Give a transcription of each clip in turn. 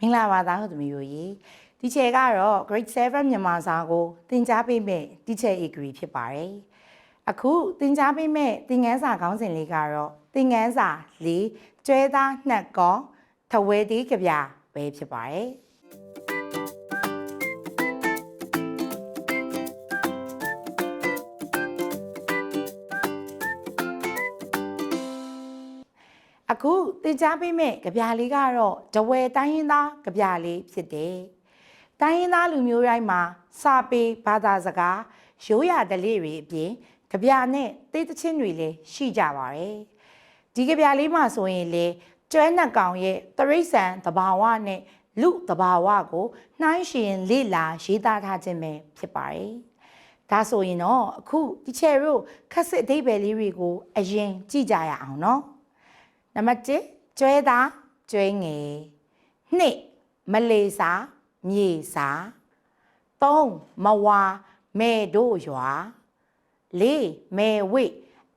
မင်္ဂလာပါသားဟုတ်သမီးတို့ရေဒီချေကတော့ grade 7မြန်မာစာကိုသင်ကြားပေးမယ့် teacher degree ဖြစ်ပါတယ်အခုသင်ကြားပေးမယ့်သင်ခန်းစာခေါင်းစဉ်လေးကတော့သင်ခန်းစာ၄ကျွဲသားနှက်ကောထဝဲတီးကြပြပဲဖြစ်ပါတယ် အခုသင်ကြားပေးမယ့်ကြပြလေးကတော့ဒဝဲတိုင်းရင်းသားကြပြလေးဖြစ်တယ်။တိုင်းရင်းသားလူမျိုးတိုင်းမှာစာပေဘာသာစကားရိုးရာဓလေ့တွေအပြင်ကြပြနဲ့သိသချင်းတွေလည်းရှိကြပါတယ်။ဒီကြပြလေးမှာဆိုရင်လေကျွဲနှက်ကောင်ရဲ့တရိษံတဘာဝနဲ့လူတဘာဝကိုနှိုင်းယှဉ်လေ့လာရေးသားထားခြင်းပဲဖြစ်ပါတယ်။ဒါဆိုရင်တော့အခုဒီချယ်တို့ခက်စစ်အဓိပ္ပာယ်လေးတွေကိုအရင်ကြည့်ကြရအောင်နော်။ နံပါတ်1ကျွဲသားကျွဲငယ်2မလေးစာမြေစာ3မဝါမဲတို့ရွာ4မဲဝိ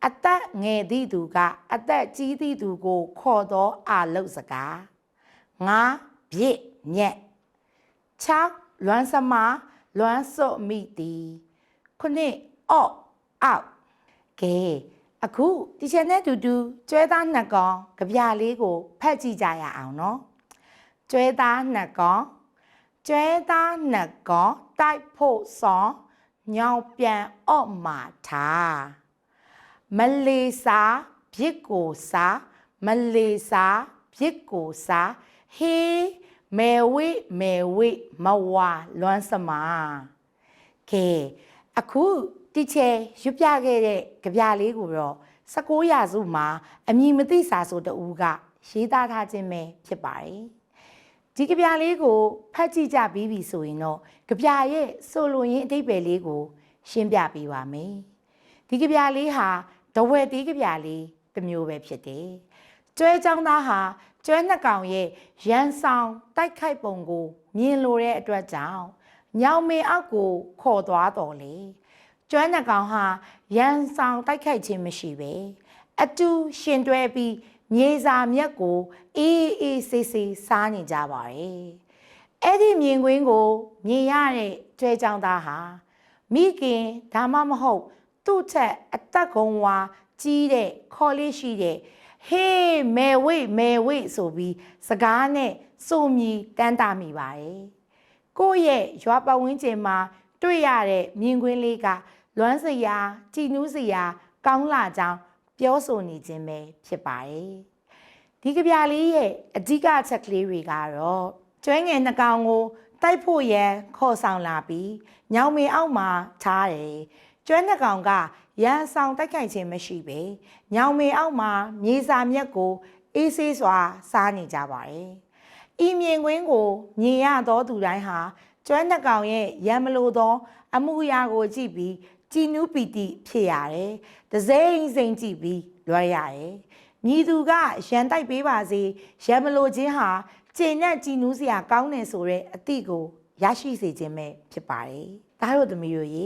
အသက်ငယ်သည့်သူကအသက်ကြီးသည့်သူကို ခေါ်သောအာလုတ်စကား5ပြစ်ညက်6လွမ်းစမလွမ်းစော့မိသည်ခုနှစ်အော့အောက်ကဲ အခုဒီချက်နဲ့တူတူကျွဲသားနှစ်ကောင်ကြပြလေးကိုဖတ်ကြည့်ကြရအောင်နော်ကျွဲသားနှစ်ကောင်ကျွဲသားနှစ်ကောင်တိုက်ဖို့ဆောင်ညောင်ပြန်အော့မာထားမလေးစာပြစ်ကိုစာမလေးစာပြစ်ကိုစာဟေးမဲဝိမဲဝိမဝါလွမ်းစမာကဲအခု တီချေရွပြခဲ့တဲ့ကြပြလေးကိုတော့16ရာစုမှာအမည်မသိစာဆိုတူကရေးသားထားခြင်းပဲဖြစ်ပါတယ်ဒီကြပြလေးကိုဖတ်ကြည့်ကြပြီးပြီဆိုရင်တော့ကြပြရဲ့ဆိုလိုရင်းအတိတ်ပဲလေးကို ရှင်းပြပေးပါမယ်ဒီကြပြလေးဟာဒဝဲတီးကြပြလေးတစ်မျိုးပဲဖြစ်တယ်ကျွဲချောင်းသားဟာကျွဲနှစ်ကောင်ရဲ့ရန်ဆောင်တိုက်ခိုက်ပုံကို မြင်လိုတဲ့အတွက်ကြောင့်ညောင်မေအောက်ကိုခေါ်သွားတော်လေ ကျွမ်းနှကောင်ဟာရန်ဆောင်တိုက်ခိုက်ခြင်းမရှိပဲအတူရှင်တွဲပြီးမြေစာမြက်ကိုအေးအေးဆေးဆေးစားနေကြပါတယ်အဲ့ဒီမြင်ကွင်းကိုမြင်ရတဲ့ကျွဲကြောင်သားဟာမိခင်ဒါမှမဟုတ် သူ့ထက်အသက်ကုံဝါကြီးတဲ့ခေါ်လေးရှိတဲ့ဟေးမဲဝိမဲဝိဆိုပြီးစကားနဲ့စုံမြည်တန်းတာမိပါတယ်ကိုယ့်ရဲ့ရွာပဝင်းကျင်မှာ တွေ့ရတဲ့မြင်ကွင်းလေးက လွမ်းစရာကြည်နူးစရာ ကောင်းလာကြောင်းပြောဆိုနေခြင်းပဲဖြစ်ပါတယ်ဒီကြပြလေးရဲ့အဓိကချက်ကလေးတွေကတော့ကျွဲငယ်နှကောင်ကိုတိုက်ဖို့ရန်ခေါ်ဆောင်လာပြီးညောင်မင်အောက်မှာထားတယ်ကျွဲနှကောင်ကရန်ဆောင်တိုက်ခိုက်ခြင်းမရှိပဲညောင်မင်အောက်မှာမြေစာမြက်ကိုအေးဆေးစွာ စားနေကြပါတယ်ဤမြင်ကွင်းကိုမြင်ရသောသူတိုင်းဟာကျွမ်းနှကောင်ရဲ့ရံမလို့သော အမှုအရာကိုကြည့်ပြီး ကြည်နူးပီတိဖြစ်ရတယ်။တစိမ့်စိမ့်ကြည့်ပြီးလွှဲရတယ်။ညီသူကရန်တိုက်ပေးပါစေရံမလို့ခြင်းဟာကျင့်နဲ့ကြည်နူးစရာကောင်းတယ်ဆိုတဲ့အသည့်ကိုရရှိစေခြင်းပဲဖြစ်ပါတယ်။ဒါတို့သမီးတို့ရေ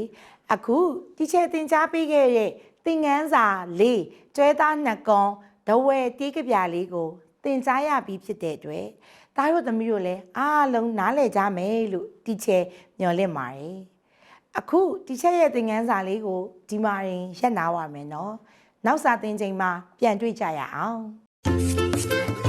အခုတီချေတင် जा ပေးခဲ့တဲ့သင်ငန်းစာလေးကျွဲသားနှစ်ကောင်ဒဝဲတီးကြပြလေးကိုသင်ကြားရပြီးဖြစ်တဲ့အတွက်သားတို့သမီးတို့လည်းအားလုံးနားလည်ကြမယ်လို့တီချေမျှော်လင့်ပါတယ် အခုတီချေရဲ့သင်ခန်းစာလေးကိုဒီမှာရင်ရက်နာပါမယ်နော်နောက်စာသင်ချိန်မှာပြန်တွေ့ကြရအောင်